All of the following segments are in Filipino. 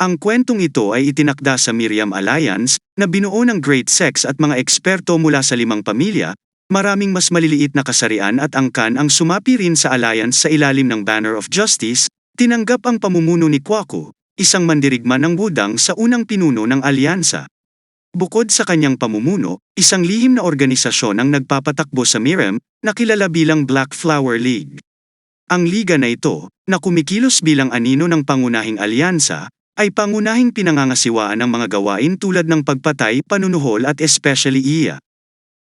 Ang kwentong ito ay itinakda sa Miriam Alliance na binuo ng Great Sex at mga eksperto mula sa limang pamilya, maraming mas maliliit na kasarian at angkan ang sumapi rin sa alliance sa ilalim ng Banner of Justice, tinanggap ang pamumuno ni Kwaku, isang mandirigma ng Budang sa unang pinuno ng alyansa. Bukod sa kanyang pamumuno, isang lihim na organisasyon ang nagpapatakbo sa Miriam na kilala bilang Black Flower League. Ang liga na ito, na kumikilos bilang anino ng pangunahing alyansa, ay pangunahing pinangangasiwaan ng mga gawain tulad ng pagpatay, panunuhol at especially iya.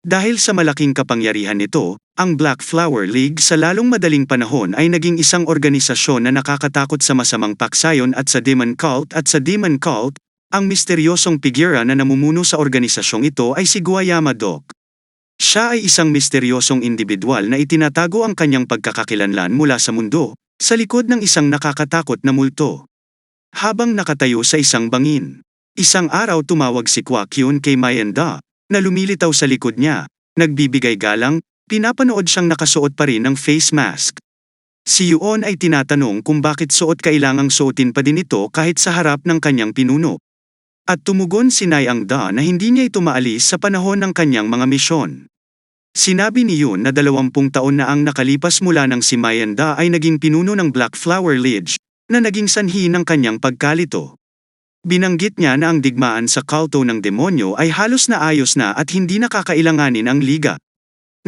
Dahil sa malaking kapangyarihan nito, ang Black Flower League sa lalong madaling panahon ay naging isang organisasyon na nakakatakot sa masamang paksayon at sa Demon Cult at sa Demon Cult, ang misteryosong figura na namumuno sa organisasyong ito ay si Guayama Doc. Siya ay isang misteryosong individual na itinatago ang kanyang pagkakakilanlan mula sa mundo, sa likod ng isang nakakatakot na multo. Habang nakatayo sa isang bangin, isang araw tumawag si Kwakyun kay Mayenda, na lumilitaw sa likod niya, nagbibigay galang, pinapanood siyang nakasuot pa rin ng face mask. Si Yuon ay tinatanong kung bakit suot kailangang suotin pa din ito kahit sa harap ng kanyang pinuno. At tumugon si Nayang Da na hindi niya ito maalis sa panahon ng kanyang mga misyon. Sinabi ni Yun na dalawampung taon na ang nakalipas mula nang si Mayanda ay naging pinuno ng Black Flower Lidge, na naging sanhi ng kanyang pagkalito. Binanggit niya na ang digmaan sa kalto ng demonyo ay halos na ayos na at hindi nakakailanganin ang liga.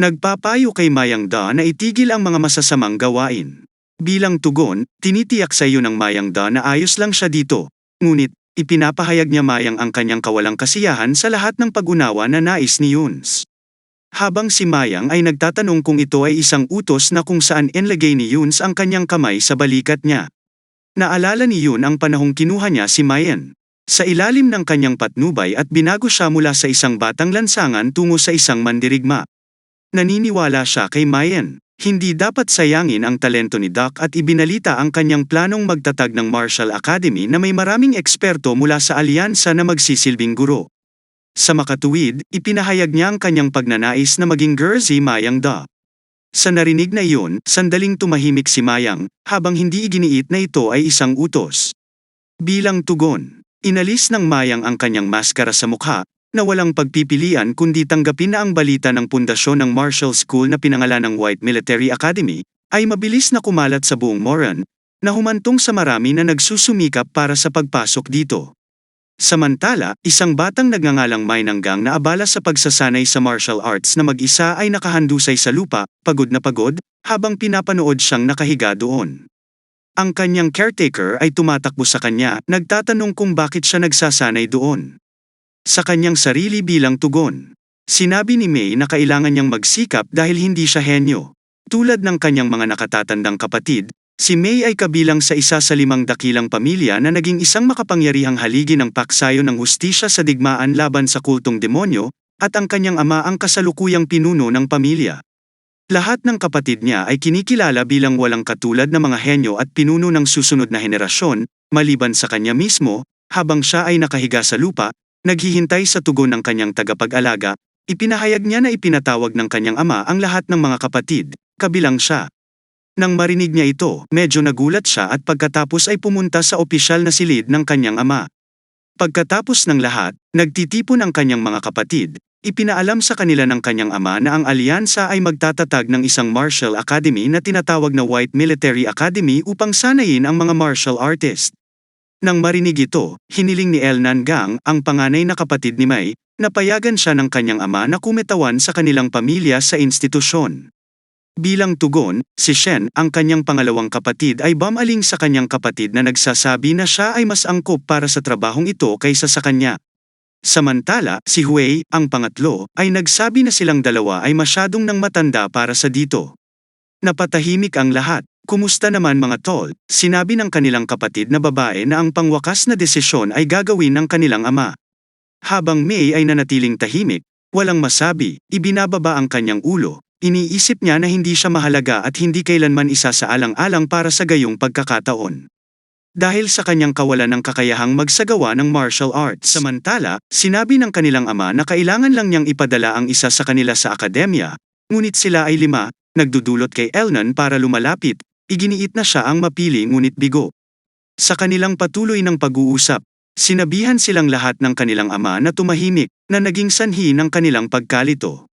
Nagpapayo kay Mayang Da na itigil ang mga masasamang gawain. Bilang tugon, tinitiyak sa iyo ng Mayang Da na ayos lang siya dito, ngunit, ipinapahayag niya Mayang ang kanyang kawalang kasiyahan sa lahat ng pag-unawa na nais ni Yuns. Habang si Mayang ay nagtatanong kung ito ay isang utos na kung saan inlagay ni Yuns ang kanyang kamay sa balikat niya. Naalala ni Yun ang panahong kinuha niya si Mayen. Sa ilalim ng kanyang patnubay at binago siya mula sa isang batang lansangan tungo sa isang mandirigma. Naniniwala siya kay Mayen. Hindi dapat sayangin ang talento ni Doc at ibinalita ang kanyang planong magtatag ng Martial Academy na may maraming eksperto mula sa alyansa na magsisilbing guro. Sa makatuwid, ipinahayag niya ang kanyang pagnanais na maging Gersey Mayang Da. Sa narinig na iyon, sandaling tumahimik si Mayang, habang hindi iginiit na ito ay isang utos. Bilang tugon, inalis ng Mayang ang kanyang maskara sa mukha, na walang pagpipilian kundi tanggapin na ang balita ng pundasyon ng Marshall School na pinangalan ng White Military Academy, ay mabilis na kumalat sa buong Moran, na humantong sa marami na nagsusumikap para sa pagpasok dito. Samantala, isang batang nagngangalang Mainanggang na abala sa pagsasanay sa martial arts na mag-isa ay nakahandusay sa lupa, pagod na pagod, habang pinapanood siyang nakahiga doon. Ang kanyang caretaker ay tumatakbo sa kanya, nagtatanong kung bakit siya nagsasanay doon. Sa kanyang sarili bilang tugon. Sinabi ni May na kailangan niyang magsikap dahil hindi siya henyo. Tulad ng kanyang mga nakatatandang kapatid, Si May ay kabilang sa isa sa limang dakilang pamilya na naging isang makapangyarihang haligi ng paksayo ng hustisya sa digmaan laban sa kultong demonyo, at ang kanyang ama ang kasalukuyang pinuno ng pamilya. Lahat ng kapatid niya ay kinikilala bilang walang katulad na mga henyo at pinuno ng susunod na henerasyon, maliban sa kanya mismo, habang siya ay nakahiga sa lupa, naghihintay sa tugon ng kanyang tagapag-alaga, ipinahayag niya na ipinatawag ng kanyang ama ang lahat ng mga kapatid, kabilang siya. Nang marinig niya ito, medyo nagulat siya at pagkatapos ay pumunta sa opisyal na silid ng kanyang ama. Pagkatapos ng lahat, nagtitipon ang kanyang mga kapatid, ipinaalam sa kanila ng kanyang ama na ang alyansa ay magtatatag ng isang martial academy na tinatawag na White Military Academy upang sanayin ang mga martial artist. Nang marinig ito, hiniling ni El Nangang, ang panganay na kapatid ni Mai, na payagan siya ng kanyang ama na kumitawan sa kanilang pamilya sa institusyon. Bilang tugon, si Shen, ang kanyang pangalawang kapatid ay bumaling sa kanyang kapatid na nagsasabi na siya ay mas angkop para sa trabahong ito kaysa sa kanya. Samantala, si Hui, ang pangatlo, ay nagsabi na silang dalawa ay masyadong nang matanda para sa dito. Napatahimik ang lahat. Kumusta naman mga tol? Sinabi ng kanilang kapatid na babae na ang pangwakas na desisyon ay gagawin ng kanilang ama. Habang May ay nanatiling tahimik, walang masabi, ibinababa ang kanyang ulo, Iniisip niya na hindi siya mahalaga at hindi kailanman isa sa alang-alang para sa gayong pagkakataon. Dahil sa kanyang kawalan ng kakayahang magsagawa ng martial arts. Samantala, sinabi ng kanilang ama na kailangan lang niyang ipadala ang isa sa kanila sa akademya, ngunit sila ay lima, nagdudulot kay Elnan para lumalapit, iginiit na siya ang mapili ngunit bigo. Sa kanilang patuloy ng pag-uusap, sinabihan silang lahat ng kanilang ama na tumahimik, na naging sanhi ng kanilang pagkalito.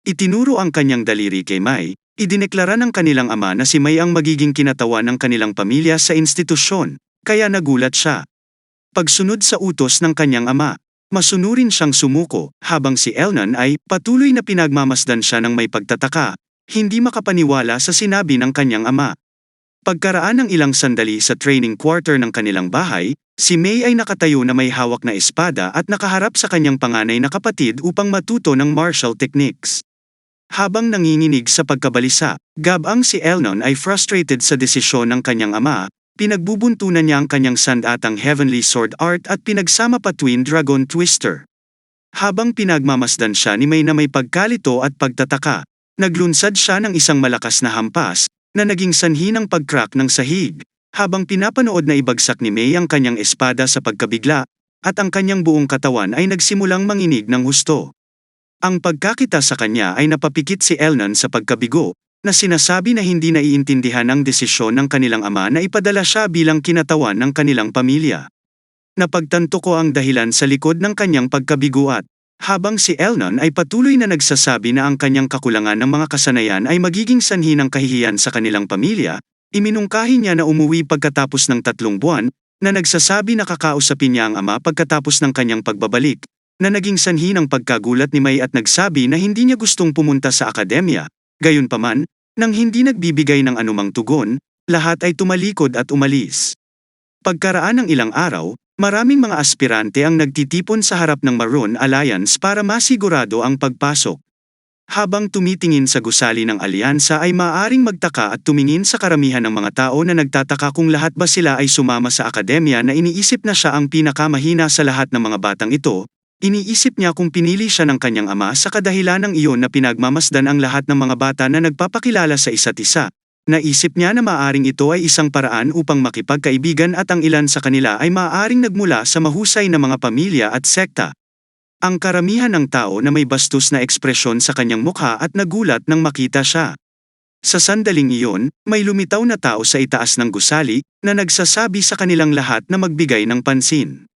Itinuro ang kanyang daliri kay May, idineklara ng kanilang ama na si May ang magiging kinatawan ng kanilang pamilya sa institusyon, kaya nagulat siya. Pagsunod sa utos ng kanyang ama, masunurin siyang sumuko, habang si Elnan ay patuloy na pinagmamasdan siya ng may pagtataka, hindi makapaniwala sa sinabi ng kanyang ama. Pagkaraan ng ilang sandali sa training quarter ng kanilang bahay, si May ay nakatayo na may hawak na espada at nakaharap sa kanyang panganay na kapatid upang matuto ng martial techniques. Habang nanginginig sa pagkabalisa, gabang si Elnon ay frustrated sa desisyon ng kanyang ama, pinagbubuntunan niya ang kanyang sandatang Heavenly Sword Art at pinagsama pa Twin Dragon Twister. Habang pinagmamasdan siya ni May na may pagkalito at pagtataka, naglunsad siya ng isang malakas na hampas, na naging sanhi ng pagcrack ng sahig, habang pinapanood na ibagsak ni May ang kanyang espada sa pagkabigla, at ang kanyang buong katawan ay nagsimulang manginig ng husto. Ang pagkakita sa kanya ay napapikit si Elnan sa pagkabigo, na sinasabi na hindi naiintindihan ang desisyon ng kanilang ama na ipadala siya bilang kinatawan ng kanilang pamilya. Napagtanto ko ang dahilan sa likod ng kanyang pagkabigo at, habang si Elnan ay patuloy na nagsasabi na ang kanyang kakulangan ng mga kasanayan ay magiging sanhi ng kahihiyan sa kanilang pamilya, iminungkahi niya na umuwi pagkatapos ng tatlong buwan, na nagsasabi na kakausapin niya ang ama pagkatapos ng kanyang pagbabalik, na naging sanhi ng pagkagulat ni May at nagsabi na hindi niya gustong pumunta sa akademya, gayunpaman, nang hindi nagbibigay ng anumang tugon, lahat ay tumalikod at umalis. Pagkaraan ng ilang araw, maraming mga aspirante ang nagtitipon sa harap ng Maroon Alliance para masigurado ang pagpasok. Habang tumitingin sa gusali ng alyansa ay maaring magtaka at tumingin sa karamihan ng mga tao na nagtataka kung lahat ba sila ay sumama sa akademya na iniisip na siya ang pinakamahina sa lahat ng mga batang ito, iniisip niya kung pinili siya ng kanyang ama sa kadahilan ng iyon na pinagmamasdan ang lahat ng mga bata na nagpapakilala sa isa't isa. Naisip niya na maaring ito ay isang paraan upang makipagkaibigan at ang ilan sa kanila ay maaring nagmula sa mahusay na mga pamilya at sekta. Ang karamihan ng tao na may bastos na ekspresyon sa kanyang mukha at nagulat nang makita siya. Sa sandaling iyon, may lumitaw na tao sa itaas ng gusali na nagsasabi sa kanilang lahat na magbigay ng pansin.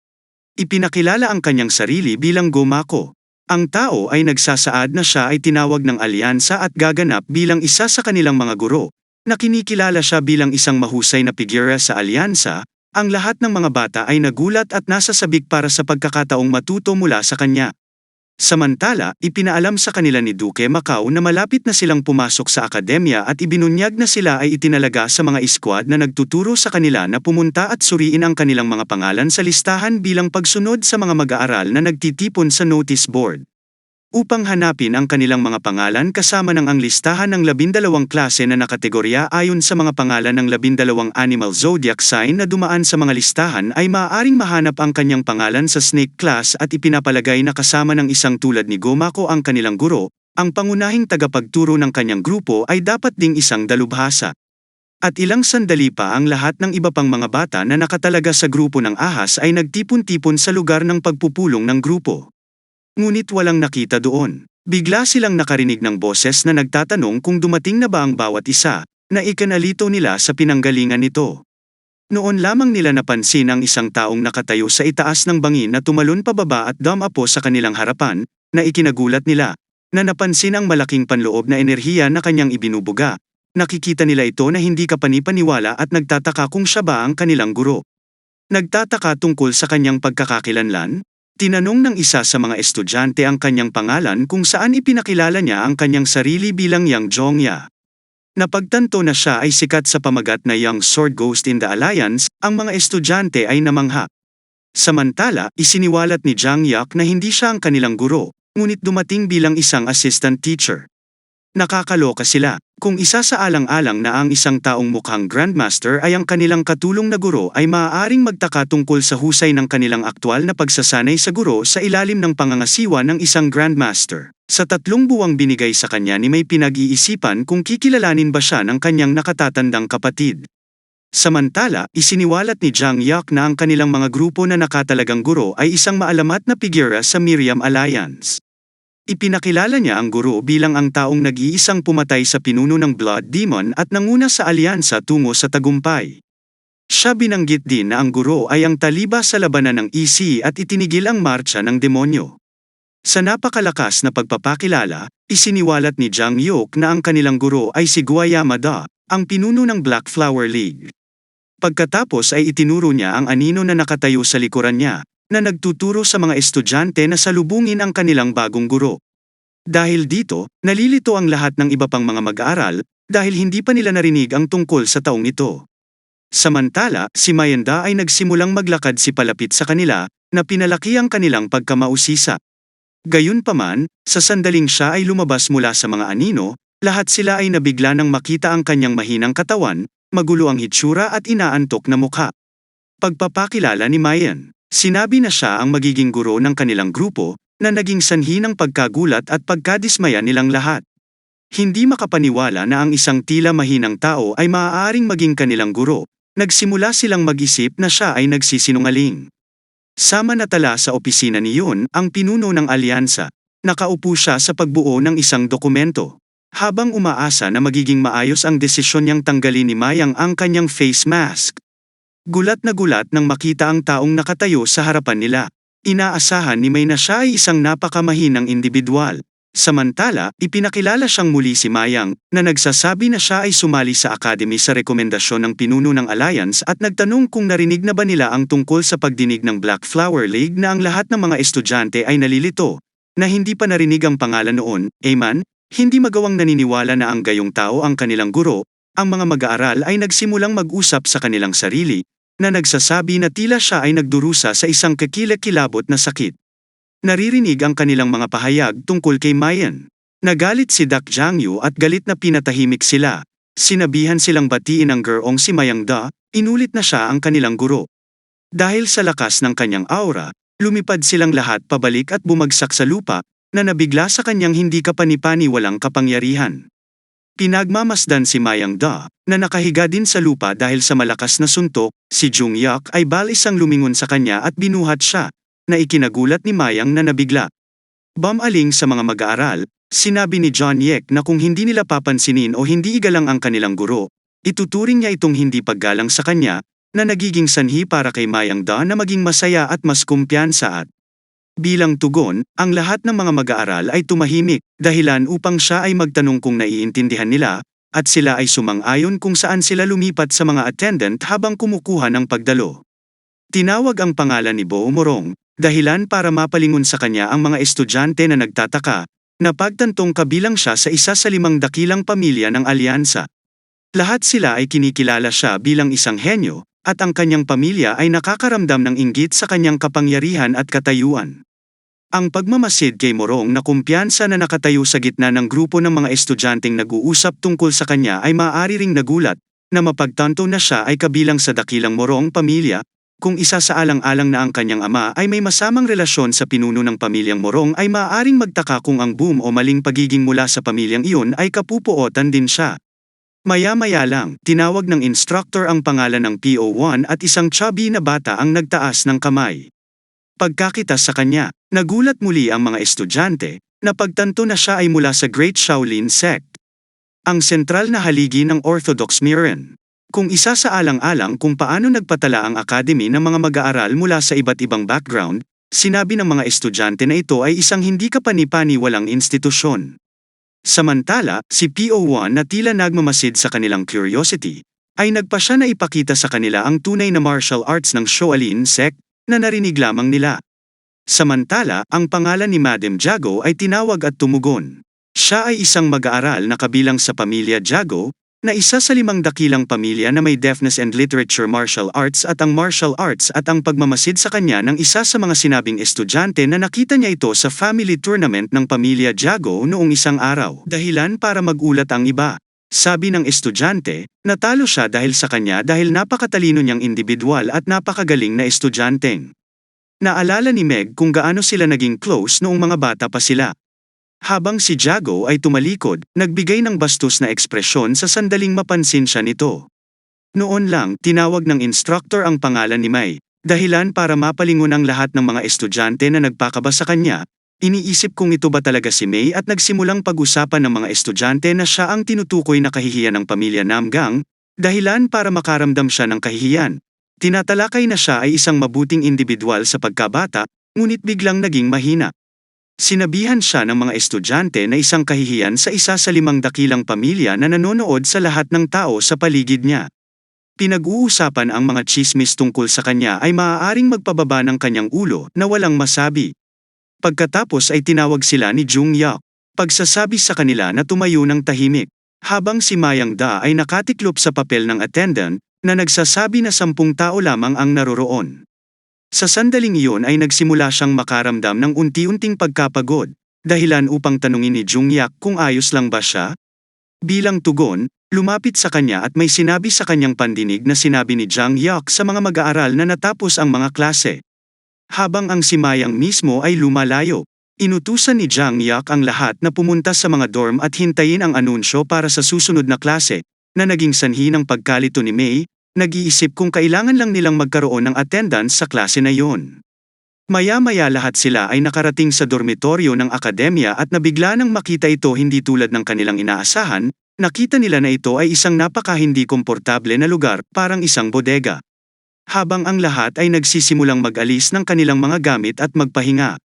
Ipinakilala ang kanyang sarili bilang Gomako. Ang tao ay nagsasaad na siya ay tinawag ng alyansa at gaganap bilang isa sa kanilang mga guro, na kinikilala siya bilang isang mahusay na figura sa alyansa, ang lahat ng mga bata ay nagulat at nasasabik para sa pagkakataong matuto mula sa kanya. Samantala, ipinaalam sa kanila ni Duque Macau na malapit na silang pumasok sa akademya at ibinunyag na sila ay itinalaga sa mga iskwad na nagtuturo sa kanila na pumunta at suriin ang kanilang mga pangalan sa listahan bilang pagsunod sa mga mag-aaral na nagtitipon sa notice board upang hanapin ang kanilang mga pangalan kasama ng ang listahan ng labindalawang klase na nakategorya ayon sa mga pangalan ng labindalawang animal zodiac sign na dumaan sa mga listahan ay maaaring mahanap ang kanyang pangalan sa snake class at ipinapalagay na kasama ng isang tulad ni Gomako ang kanilang guro, ang pangunahing tagapagturo ng kanyang grupo ay dapat ding isang dalubhasa. At ilang sandali pa ang lahat ng iba pang mga bata na nakatalaga sa grupo ng ahas ay nagtipon-tipon sa lugar ng pagpupulong ng grupo. Ngunit walang nakita doon. Bigla silang nakarinig ng boses na nagtatanong kung dumating na ba ang bawat isa, na ikanalito nila sa pinanggalingan nito. Noon lamang nila napansin ang isang taong nakatayo sa itaas ng bangin na tumalon pababa at dumapo sa kanilang harapan, na ikinagulat nila, na napansin ang malaking panloob na enerhiya na kanyang ibinubuga. Nakikita nila ito na hindi kapanipaniwala at nagtataka kung siya ba ang kanilang guro. Nagtataka tungkol sa kanyang pagkakakilanlan, Tinanong ng isa sa mga estudyante ang kanyang pangalan kung saan ipinakilala niya ang kanyang sarili bilang Yang Jongya. Napagtanto na siya ay sikat sa pamagat na Young Sword Ghost in the Alliance, ang mga estudyante ay namangha. Samantala, isiniwalat ni Jiang Yak na hindi siya ang kanilang guro, ngunit dumating bilang isang assistant teacher. Nakakaloka sila, kung isa sa alang-alang na ang isang taong mukhang grandmaster ay ang kanilang katulong na guro ay maaaring magtaka tungkol sa husay ng kanilang aktwal na pagsasanay sa guro sa ilalim ng pangangasiwa ng isang grandmaster. Sa tatlong buwang binigay sa kanya ni may pinag-iisipan kung kikilalanin ba siya ng kanyang nakatatandang kapatid. Samantala, isiniwalat ni Jiang Yak na ang kanilang mga grupo na nakatalagang guro ay isang maalamat na figura sa Miriam Alliance. Ipinakilala niya ang guro bilang ang taong nag-iisang pumatay sa pinuno ng Blood Demon at nanguna sa alyansa tungo sa tagumpay. Siya binanggit din na ang guro ay ang taliba sa labanan ng EC at itinigil ang marcha ng demonyo. Sa napakalakas na pagpapakilala, isiniwalat ni Jang Yok na ang kanilang guro ay si Guayama Da, ang pinuno ng Black Flower League. Pagkatapos ay itinuro niya ang anino na nakatayo sa likuran niya, na nagtuturo sa mga estudyante na salubungin ang kanilang bagong guro. Dahil dito, nalilito ang lahat ng iba pang mga mag-aaral, dahil hindi pa nila narinig ang tungkol sa taong ito. Samantala, si Mayanda ay nagsimulang maglakad si palapit sa kanila, na pinalaki ang kanilang pagkamausisa. Gayunpaman, sa sandaling siya ay lumabas mula sa mga anino, lahat sila ay nabigla nang makita ang kanyang mahinang katawan, magulo ang hitsura at inaantok na mukha. Pagpapakilala ni Mayan, sinabi na siya ang magiging guro ng kanilang grupo, na naging sanhi ng pagkagulat at pagkadismaya nilang lahat. Hindi makapaniwala na ang isang tila mahinang tao ay maaaring maging kanilang guro, nagsimula silang mag-isip na siya ay nagsisinungaling. Sama na tala sa opisina ni Yun ang pinuno ng alyansa. Nakaupo siya sa pagbuo ng isang dokumento. Habang umaasa na magiging maayos ang desisyon niyang tanggalin ni Mayang ang kanyang face mask. Gulat na gulat nang makita ang taong nakatayo sa harapan nila. Inaasahan ni May na siya ay isang napakamahinang individual. Samantala, ipinakilala siyang muli si Mayang, na nagsasabi na siya ay sumali sa academy sa rekomendasyon ng pinuno ng Alliance at nagtanong kung narinig na ba nila ang tungkol sa pagdinig ng Black Flower League na ang lahat ng mga estudyante ay nalilito, na hindi pa narinig ang pangalan noon, Eman, hindi magawang naniniwala na ang gayong tao ang kanilang guro, ang mga mag-aaral ay nagsimulang mag-usap sa kanilang sarili, na nagsasabi na tila siya ay nagdurusa sa isang kakilakilabot na sakit. Naririnig ang kanilang mga pahayag tungkol kay Mayan. Nagalit si Dak Jiangyu at galit na pinatahimik sila. Sinabihan silang batiin ang gerong si Mayang Da, inulit na siya ang kanilang guro. Dahil sa lakas ng kanyang aura, lumipad silang lahat pabalik at bumagsak sa lupa, na nabigla sa kanyang hindi kapanipani walang kapangyarihan. Pinagmamasdan si Mayang Da, na nakahiga din sa lupa dahil sa malakas na suntok, si Jung Yak ay balis ang lumingon sa kanya at binuhat siya, na ikinagulat ni Mayang na nabigla. Bamaling sa mga mag-aaral, sinabi ni John Yek na kung hindi nila papansinin o hindi igalang ang kanilang guro, ituturing niya itong hindi paggalang sa kanya, na nagiging sanhi para kay Mayang Da na maging masaya at mas kumpiyansa at Bilang tugon, ang lahat ng mga mag-aaral ay tumahimik, dahilan upang siya ay magtanong kung naiintindihan nila, at sila ay sumang-ayon kung saan sila lumipat sa mga attendant habang kumukuha ng pagdalo. Tinawag ang pangalan ni Bo Morong, dahilan para mapalingon sa kanya ang mga estudyante na nagtataka, na pagtantong kabilang siya sa isa sa limang dakilang pamilya ng alyansa. Lahat sila ay kinikilala siya bilang isang henyo, at ang kanyang pamilya ay nakakaramdam ng inggit sa kanyang kapangyarihan at katayuan. Ang pagmamasid kay Morong na kumpiyansa na nakatayo sa gitna ng grupo ng mga estudyanteng nag-uusap tungkol sa kanya ay maaari ring nagulat, na mapagtanto na siya ay kabilang sa dakilang Morong pamilya, kung isa sa alang-alang na ang kanyang ama ay may masamang relasyon sa pinuno ng pamilyang Morong ay maaaring magtaka kung ang boom o maling pagiging mula sa pamilyang iyon ay kapupuotan din siya. Maya-maya lang, tinawag ng instructor ang pangalan ng PO1 at isang chubby na bata ang nagtaas ng kamay. Pagkakita sa kanya, nagulat muli ang mga estudyante, na pagtanto na siya ay mula sa Great Shaolin Sect. Ang sentral na haligi ng Orthodox Miran. Kung isa sa alang-alang kung paano nagpatala ang academy ng mga mag-aaral mula sa iba't ibang background, sinabi ng mga estudyante na ito ay isang hindi kapanipani walang institusyon. Samantala, si PO1 na tila nagmamasid sa kanilang curiosity, ay nagpa siya na ipakita sa kanila ang tunay na martial arts ng Shaolin sect na narinig lamang nila. Samantala, ang pangalan ni Madam Jago ay tinawag at tumugon. Siya ay isang mag-aaral na kabilang sa pamilya Jago, na isa sa limang dakilang pamilya na may deafness and literature martial arts at ang martial arts at ang pagmamasid sa kanya ng isa sa mga sinabing estudyante na nakita niya ito sa family tournament ng pamilya Jago noong isang araw. Dahilan para magulat ang iba. Sabi ng estudyante, natalo siya dahil sa kanya dahil napakatalino niyang individual at napakagaling na estudyanteng. Naalala ni Meg kung gaano sila naging close noong mga bata pa sila. Habang si Jago ay tumalikod, nagbigay ng bastos na ekspresyon sa sandaling mapansin siya nito. Noon lang, tinawag ng instructor ang pangalan ni May, dahilan para mapalingon ang lahat ng mga estudyante na nagpakaba sa kanya, iniisip kung ito ba talaga si May at nagsimulang pag-usapan ng mga estudyante na siya ang tinutukoy na kahihiyan ng pamilya Namgang, Dahilan para makaramdam siya ng kahihiyan. Tinatalakay na siya ay isang mabuting individual sa pagkabata, ngunit biglang naging mahina. Sinabihan siya ng mga estudyante na isang kahihiyan sa isa sa limang dakilang pamilya na nanonood sa lahat ng tao sa paligid niya. Pinag-uusapan ang mga chismis tungkol sa kanya ay maaaring magpababa ng kanyang ulo na walang masabi. Pagkatapos ay tinawag sila ni Jung Yak. Pagsasabi sa kanila na tumayo ng tahimik. Habang si Mayang Da ay nakatiklop sa papel ng attendant, na nagsasabi na sampung tao lamang ang naroroon. Sa sandaling iyon ay nagsimula siyang makaramdam ng unti-unting pagkapagod, dahilan upang tanungin ni Jung Yak kung ayos lang ba siya. Bilang tugon, lumapit sa kanya at may sinabi sa kanyang pandinig na sinabi ni Jang Yak sa mga mag-aaral na natapos ang mga klase. Habang ang si Mayang mismo ay lumalayo, inutusan ni Jang Yak ang lahat na pumunta sa mga dorm at hintayin ang anunsyo para sa susunod na klase, na naging sanhi ng pagkalito ni May, nag-iisip kung kailangan lang nilang magkaroon ng attendance sa klase na yon. Maya-maya lahat sila ay nakarating sa dormitoryo ng akademya at nabigla nang makita ito hindi tulad ng kanilang inaasahan, nakita nila na ito ay isang napaka hindi komportable na lugar, parang isang bodega. Habang ang lahat ay nagsisimulang mag-alis ng kanilang mga gamit at magpahinga,